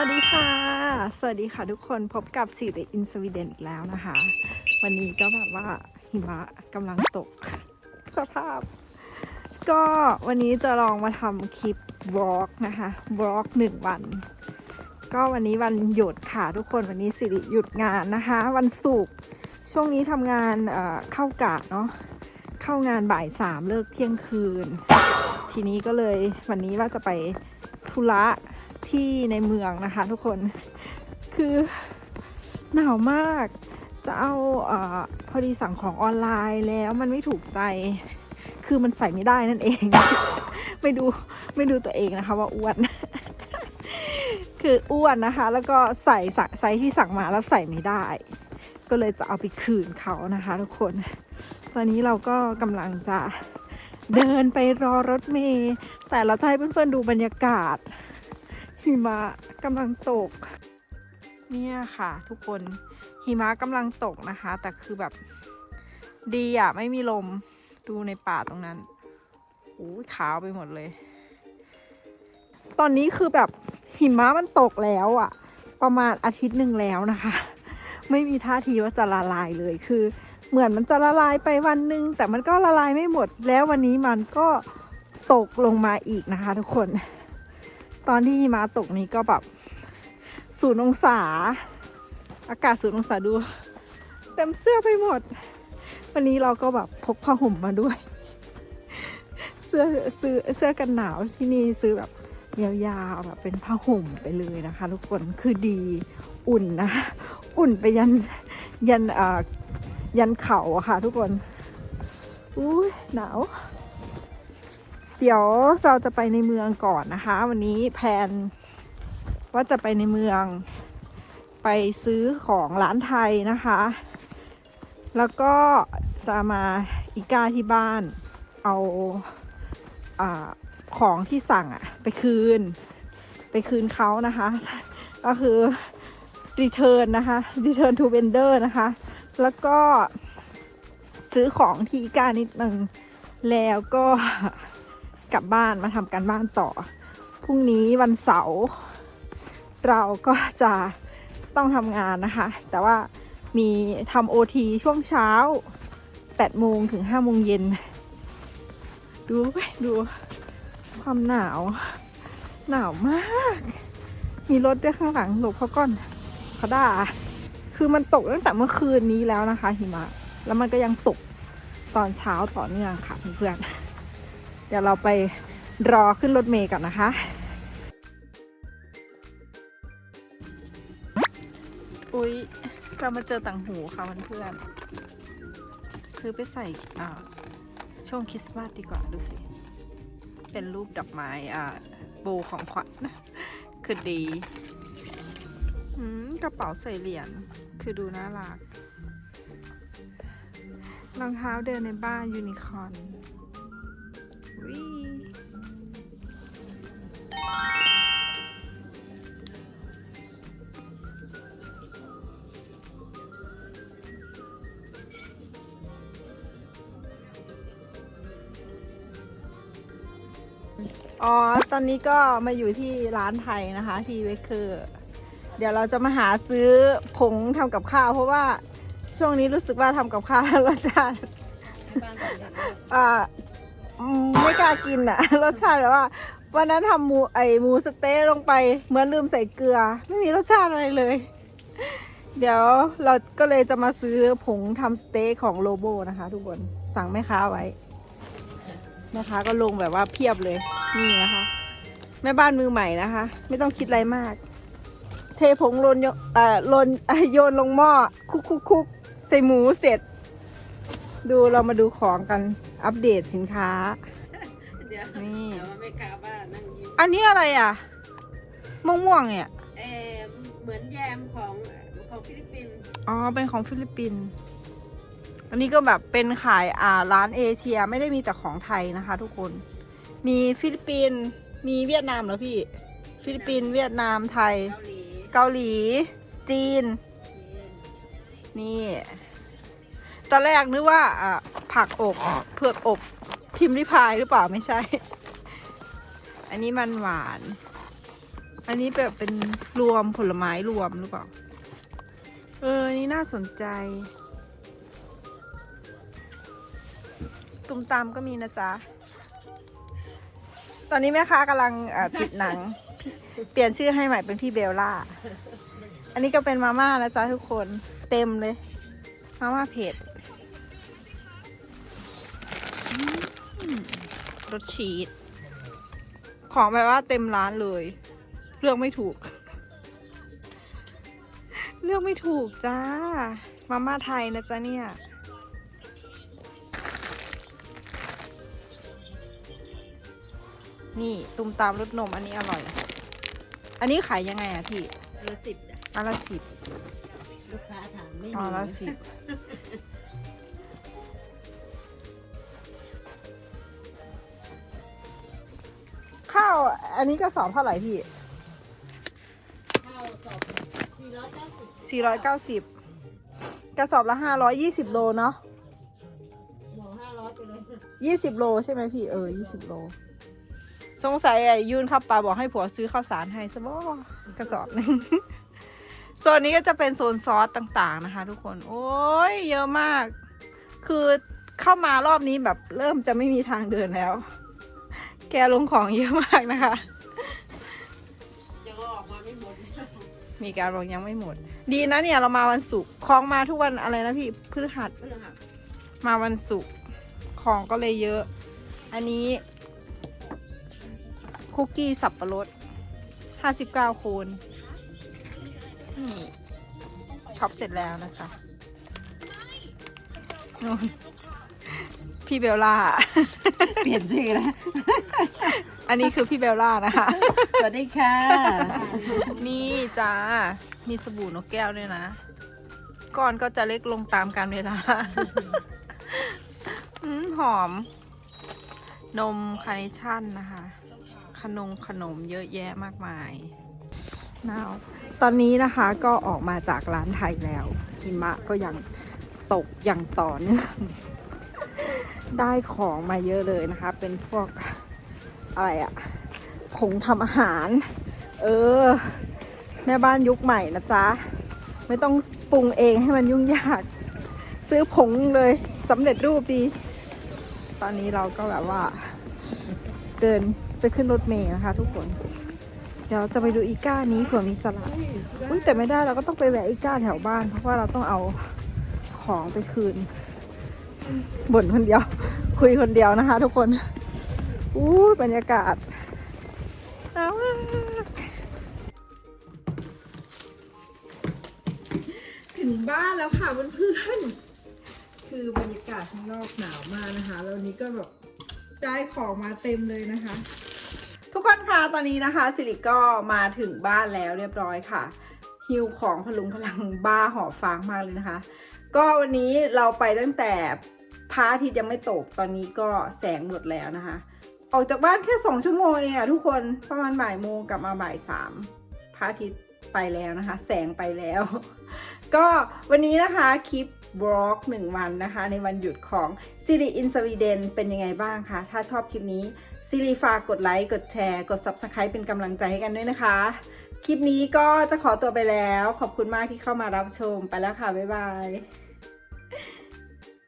วัสดีค่ะ สวัสดีค่ะทุกคนพบกับสิริอินสวีเดนอีกแล้วนะคะ วันนี้ก็แบบว่าหิมะกำลังตก สภาพ ก็วันนี้จะลองมาทำคลิปวอล์กนะคะวอล์กหนึ่งวัน ก็วันนี้วันหยุดค่ะทุกคนวันนี้สิริหยุดงานนะคะ วันศุกร์ช่วงนี้ทำงานเเข้ากะเนาะเข้างานบ่ายสามเลิกเที่ยงคืน ทีนี้ก็เลยวันนี้ว่าจะไปธุระ ที่ในเมืองนะคะทุกคนคือหนาวมากจะเอาเออพอดีสั่งของออนไลน์แล้วมันไม่ถูกใจ คือมันใส่ไม่ได้นั่นเอง ไม่ดูไม่ดูตัวเองนะคะว่าอ้วน คืออ้วนนะคะ แล้วก็ใส่ไซส์ที่สั่งมาแล้วใส่ไม่ได้ ก็เลยจะเอาไปคืนเขานะคะทุกคน ตอนนี้เราก็กำลังจะเดินไปรอรถเมล์แต่เราจะให้เพื่อนๆดูบรรยากาศ หิมะกำลังตก เนี่ยค่ะ ทุกคนหิมะกำลังตกนะคะ แต่คือแบบดีอะไม่มีลมดูในป่าตรงนั้นโอ้ยขาวไปหมดเลย ตอนนี้คือแบบหิมะมันตกแล้วอะประมาณอาทิตย์หนึ่งแล้วนะคะ ไม่มีท่าทีว่าจะละลายเลยคือ เหมือนมันจะละลายไปวันหนึ่งแต่มันก็ละลายไม่หมดแล้ววันนี้มันก็ตกลงมาอีกนะคะ ทุกคน ตอนที่หิมาตกนี้ก็แบบศูนย์องศา อากาศศูนย์องศาดู เต็มเสื้อไปหมด วันนี้เราก็แบบพกผ้าห่มมาด้วย เสื้อซื้อเสื้อกันหนาวที่นี่ซื้อแบบยาวๆแบบเป็นผ้าห่มไปเลยนะคะ ทุกคนคือดีอุ่นนะ อุ่นไปยันยันอ่อยันเข่าอะค่ะ ทุกคนอุ้ยหนาว เดี๋ยวเราจะไปในเมืองก่อนนะคะ วันนี้แพลนว่าจะไปในเมืองไปซื้อของร้านไทยนะคะ แล้วก็จะมาอีกาที่บ้านเอาอของที่สั่งอะไปคืน ไปคืนเขานะคะ ก็คือ return นนะคะ return to vendor นะคะ แล้วก็ซื้อของที่อีกานิดนึงแล้วก็ กลับบ้านมาทำการบ้านต่อ พรุ่งนี้วันเสาร์เราก็จะต้องทำงานนะคะ แต่ว่ามีทำโอทีช่วงเช้า8โมงถึง5โมงเย็น ดูไปดูความหนาว หนาวมาก มีรถด้วยข้างหลังหลบเขาก่อนเขาด่า คือมันตกตั้งแต่เมื่อคืนนี้แล้วนะคะ หิมะ แล้วมันก็ยังตกตอนเช้าต่อเนื่องค่ะเพื่อนๆ เดี๋ยวเราไปรอขึ้นรถเมย์กันนะคะ อุ๊ยเรามาเจอต่างหูค่ะเพื่อนๆซื้อไปใส่อ่าช่วงคริสต์มาสดีกว่าดูสิ เป็นรูปดอกไม้อ่าโบของขวัญคือดีอืมกระเป๋าใส่เหรียญคือดูน่ารักรองเท้าเดินในบ้านยูนิคอร์น อ๋อ ตอนนี้ก็มาอยู่ที่ร้านไทยนะคะ ที่เวเคอร์ เดี๋ยวเราจะมาหาซื้อผงทำกับข้าว เพราะว่าช่วงนี้รู้สึกว่าทำกับข้าวแล้วรสชาติอ่าอืม ไม่กล้ากินอะรสชาติแบบว่า วันนั้นทำหมูไอหมูสเต๊ะลงไปเหมือนลืมใส่เกลือ ไม่มีรสชาติอะไรเลย เดี๋ยวเราก็เลยจะมาซื้อผงทำสเต๊ะของโลโบนะคะ ทุกคนสั่งแม่ค้าไว้แม่ค้าก็ลงแบบว่าเพียบเลยนี่นะคะแม่บ้านมือใหม่นะคะ ไม่ต้องคิดอะไรมาก เทผงลนโยนโยนลงหม้อคุกคุกคุกใส่หมูเสร็จ ดูเรามาดูของกันอัปเดตสินค้า เดี๋ยวนี่ เดี๋ยวไม่กล้าบ้านนั่งยิ้มอันนี้อะไรอะ ม่วงม่วงๆเนี่ย เออเหมือนแยมของของฟิลิปปินส์อ๋อ เป็นของฟิลิปปินส์ อันนี้ก็แบบเป็นขายอ่าร้านเอเชียไม่ได้มีแต่ของไทยนะคะ ทุกคน มีฟิลิปปินส์ มีเวียดนามเหรอพี่ ฟิลิปปินส์ เวียดนาม ไทย เกาหลีเกาหลี จีนจีนนี่ ตอนแรกนึกว่าอะผักอบเผือกอบพิมพ์ริพายหรือเปล่าไม่ใช่ อันนี้มันหวาน อันนี้แบบเป็นรวมผลไม้รวมหรือเปล่า เออ นี่น่าสนใจ ตุ้มตามก็มีนะจ๊ะ ตอนนี้แม่ค้ากำลังติดหนัง เปลี่ยนชื่อให้ใหม่เป็นพี่เบลล่า อันนี้ก็เป็นมาม่านะจ๊ะทุกคน เต็มเลย มาม่าเผ็ด รสชีสของแบบว่าเต็มร้านเลย เลือกไม่ถูก เลือกไม่ถูกจ้า มาม่าไทยนะจ๊ะเนี่ย นี่ตุมตามรสนมอันนี้อร่อย อันนี้ขายยังไงอะพี่ เบอร์สิบจ้ะอันละสิบลูกค้าถามไม่อัมีนละสิบาวอันนี้กระสอบเท่าไหร่พี่ข้าวสอบสี่ร้อยเก้าสิบสี่ร้อยเก้าสิบกระสอบละห้าร้อยยี่สิบโลเนาะห้าร้อยไปเลยยี่สิบโลใช่ไหมพี่เออยี่สิบโล สงสัยไอ้ยูนขับปลาบอกให้ผัวซื้อข้าวสารให้ซะบ่กระสอบหนึงโซนนี้ก็จะเป็นโซนซอสต่างๆนะคะ ทุกคน โอ้ยเยอะมาก คือเข้ามารอบนี้แบบเริ่มจะไม่มีทางเดินแล้ว แกลงของเยอะมากนะคะจะก็ออกมาไม่หมดมีการลงยังไม่หมด ดีนะเนี่ยเรามาวันศุกร์ของมาทุกวันอะไรนะพี่พฤหัส ก็เลยหักมาวันศุกร์ของก็เลยเยอะ อันนี้ คุกกี้สับปะรด 59 โคนนี่ช็อปเสร็จแล้วนะคะนู่น พี่เบลล่า เปลี่ยนชื่อแล้ว อันนี้คือพี่เบลล่านะคะ สวัสดีค่ะ นี่จ้า มีสบู่นกแก้วด้วยนะ ก้อนก็จะเล็กลงตามกาลเวลาอืมหอม นมคาร์เนชั่นนะคะ ขนมขนมเยอะแยะมากมายนาวตอนนี้นะคะก็ออกมาจากร้านไทยแล้วหิมะก็ยังตกอย่างต่อเนื่อง ได้ของมาเยอะเลยนะคะ เป็นพวกอะไรอะผงทำอาหาร เออ แม่บ้านยุคใหม่นะจ๊ะ ไม่ต้องปรุงเองให้มันยุ่งยาก ซื้อผงเลยสำเร็จรูปดี ตอนนี้เราก็แบบว่า เดินไปขึ้นรถเมล์นะคะ ทุกคน เดี๋ยวจะไปดูอีก้านี้เผื่อมีสลัดอุ้ยแต่ไม่ได้เราก็ต้องไปแวะอีก้าแถวบ้าน เพราะว่าเราต้องเอาของไปคืน บ่นคนเดียว คุยคนเดียวนะคะ ทุกคนอู้บรรยากาศหนาวมากถึงบ้านแล้วค่ะเพื่อนๆคือบรรยากาศข้างนอกหนาวมากนะคะ แล้ววันนี้ก็แบบได้ของมาเต็มเลยนะคะ ทุกคนคะตอนนี้นะคะ สิริก็มาถึงบ้านแล้วเรียบร้อยค่ะฮิวของพลุงพลังบ้าหอฟางมากเลยนะคะ ก็วันนี้เราไปตั้งแต่ พระอาทิตย์ยังไม่ตกตอนนี้ก็แสงหมดแล้วนะคะ ออกจากบ้านแค่สองชั่วโมงเองอะทุกคนประมาณบ่ายโมงกลับมาบ่ายสามพระอาทิตย์ไปแล้วนะคะ แสงไปแล้ว ก็วันนี้นะคะคลิปบล็อกหนึ่งวันนะคะ ในวันหยุดของซิริอินสวีเดนเป็นยังไงบ้างคะถ้าชอบคลิปนี้ซิริฝากกดไลค์ กดแชร์ กด Subscribe เป็นกำลังใจให้กันด้วยนะคะ คลิปนี้ก็จะขอตัวไปแล้ว ขอบคุณมากที่เข้ามารับชมไปแล้วค่ะ บ๊ายบาย